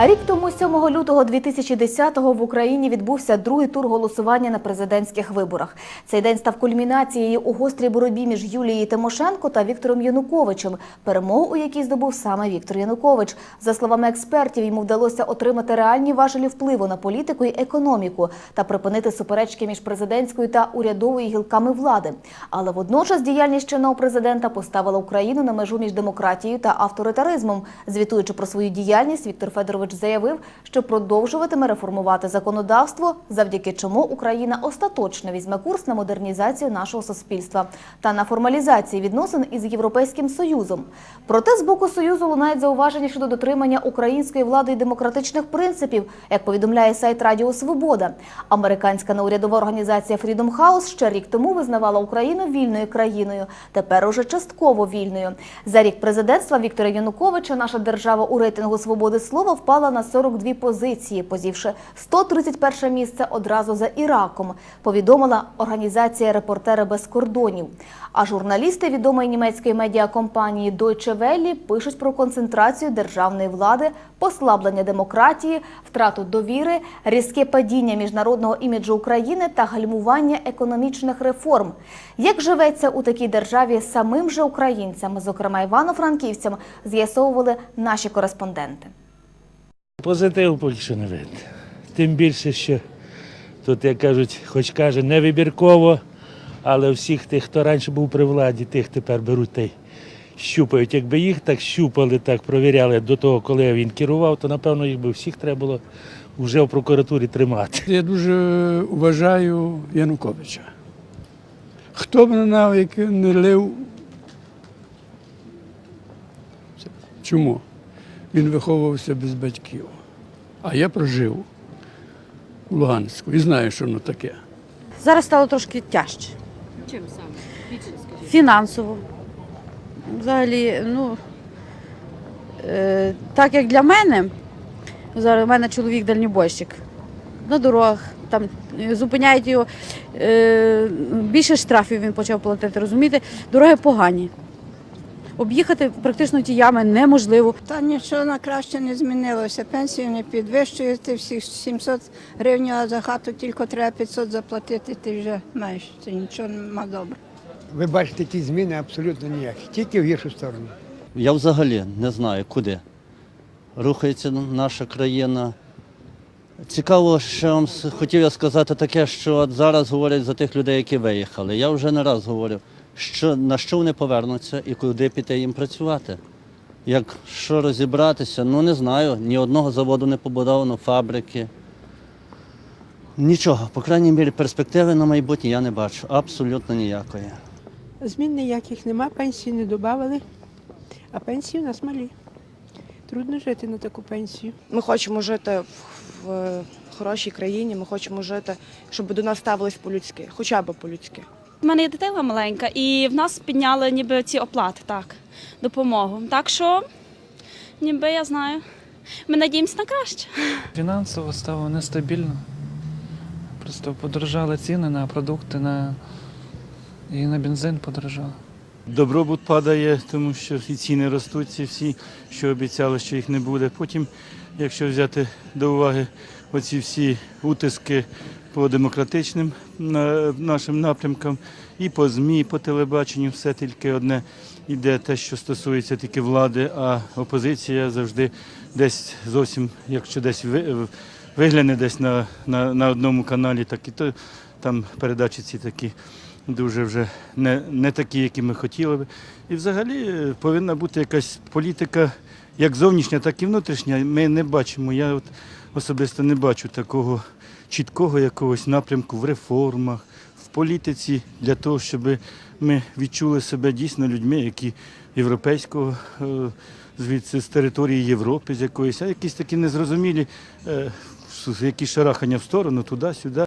Рік тому, 7 лютого 2010-го, в Україні відбувся другий тур голосування на президентських виборах. Цей день став кульмінацією у гострій боротьбі між Юлією Тимошенко та Віктором Януковичем, перемогу у якій здобув саме Віктор Янукович. За словами експертів, йому вдалося отримати реальні важелі впливу на політику і економіку та припинити суперечки між президентською та урядовою гілками влади. Але водночас діяльність чинного президента поставила Україну на межу між демократією та авторитаризмом. Звітуючи про свою діяльність, Віктор Федорович заявив, що продовжуватиме реформувати законодавство, завдяки чому Україна остаточно візьме курс на модернізацію нашого суспільства та на формалізацію відносин із Європейським Союзом. Проте з боку Союзу лунають зауваження щодо дотримання української влади і демократичних принципів, як повідомляє сайт Радіо Свобода. Американська неурядова організація Freedom House ще рік тому визнавала Україну вільною країною, тепер уже частково вільною. За рік президентства Віктора Януковича наша держава у рейтингу свободи слова впала на 42 позиції, позівши 131 місце одразу за Іраком, повідомила організація Репортери без кордонів. А журналісти відомої німецької медіакомпанії Deutsche Welle пишуть про концентрацію державної влади, послаблення демократії, втрату довіри, різке падіння міжнародного іміджу України та гальмування економічних реформ. Як живеться у такій державі самим же українцям, зокрема івано-франківцям, з'ясовували наші кореспонденти. Позитив що не видно. Тим більше, що тут, як кажуть, хоч каже, не вибірково, але всіх тих, хто раніше був при владі, тих тепер беруть та й щупають. Якби їх так щупали, так провіряли до того, коли він керував, то напевно їх би всіх треба було вже в прокуратурі тримати. Я дуже вважаю Януковича. Хто б на навіки не лив. Чому? Він виховувався без батьків. А я прожив у Луганську і знаю, що воно таке. Зараз стало трошки тяжче. Чим саме? Скажіть. Фінансово. Взагалі, ну, е, так як для мене, зараз у мене чоловік дальнобойщик на дорогах, там зупиняють його, е, більше штрафів він почав платити, розумієте? Дороги погані. Об'їхати практично ті ями неможливо. Та нічого на краще не змінилося. Пенсію не підвищуєте, всіх 700 гривень, а за хату тільки треба 500 заплатити, ти вже маєш. Це нічого нема добре. Ви бачите ті зміни абсолютно ніякі, тільки в гіршу сторону. Я взагалі не знаю, куди рухається наша країна. Цікаво, що вам хотів я сказати таке, що от зараз говорять за тих людей, які виїхали. Я вже не раз говорив, що, на що вони повернуться і куди піти їм працювати. Як що розібратися, ну не знаю, ні одного заводу не побудовано, фабрики. Нічого, по крайній мірі, перспективи на майбутнє я не бачу. Абсолютно ніякої. Змін ніяких нема, пенсії не додали, а пенсії у нас малі. Трудно жити на таку пенсію. Ми хочемо жити в, в хорошій країні, ми хочемо жити, щоб до нас ставились по-людськи, хоча б по-людськи. У мене є дитина маленька, і в нас підняли ніби ці оплати, так, допомогу. Так що, ніби я знаю, ми надіємося на краще. Фінансово стало нестабільно. Просто подорожали ціни на продукти, на... і на бензин подорожали. Добробут падає, тому що і ціни ростуть ці всі, що обіцяли, що їх не буде. Потім, якщо взяти до уваги оці всі утиски по демократичним нашим напрямкам, і по ЗМІ, і по телебаченню, все тільки одне йде те, що стосується тільки влади, а опозиція завжди десь зовсім, якщо десь ви- вигляне десь на, на, на одному каналі, так і то там передачі ці такі дуже вже не, не такі, які ми хотіли би. І взагалі е, повинна бути якась політика, як зовнішня, так і внутрішня. Ми не бачимо. Я от особисто не бачу такого чіткого якогось напрямку в реформах, в політиці для того, щоб ми відчули себе дійсно людьми, які європейського. е, Звідси з території Європи, з якоїсь, а якісь такі незрозумілі, е, якісь шарахання в сторону, туди-сюди.